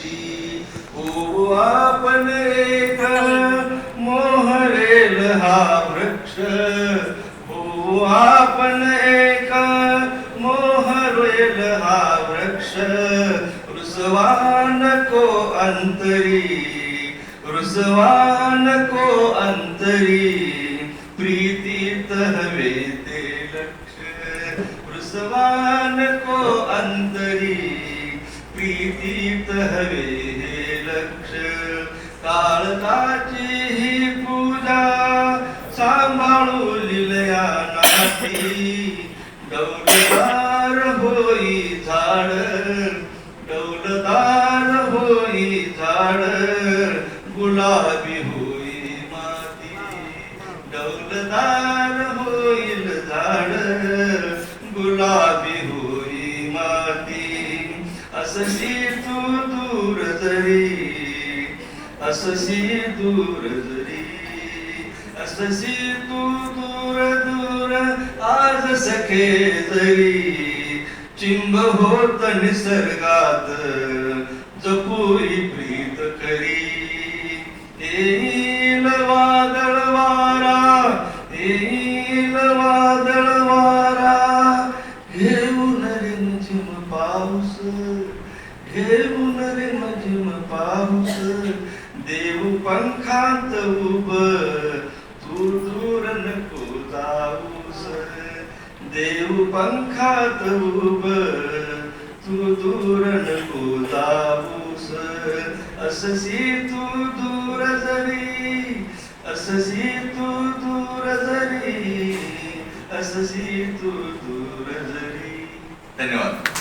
पक्षी आपण एक मोहरेल हा वृक्ष. आपण एक मोहरेल हा वृक्ष. रुसवान को अंतरी रुसवान को अंतरी प्रीतीत हवे ते लक्ष. रुसवान को अंतरी प्रीतीत हवे हे लक्ष काळकाची ही पूजा सांभाळू लिलया नाती. डौलदार होई झाड डौलदार होई झाड गुलाबी होई माती. डौलदार होईल झाड गुलाबी होई माती. असशी तू दूर जरी असशी दूर जरी असशी तू दूर दूर आज सखे जरी. चिंब होत निसर्गात जपूई प्रीत करी. येईल वादळ वारा येईल वादळ वारा. घेऊन रिमझिम पाऊस घेऊन रिमझिम पाऊस देव पंखात उभ तू दूर नको जाऊस देव पंखात उभ तू दूर नको जाऊस अससी तू दूर जरी अससी तू दूर जरी अससी तू दूर जरी. धन्यवाद.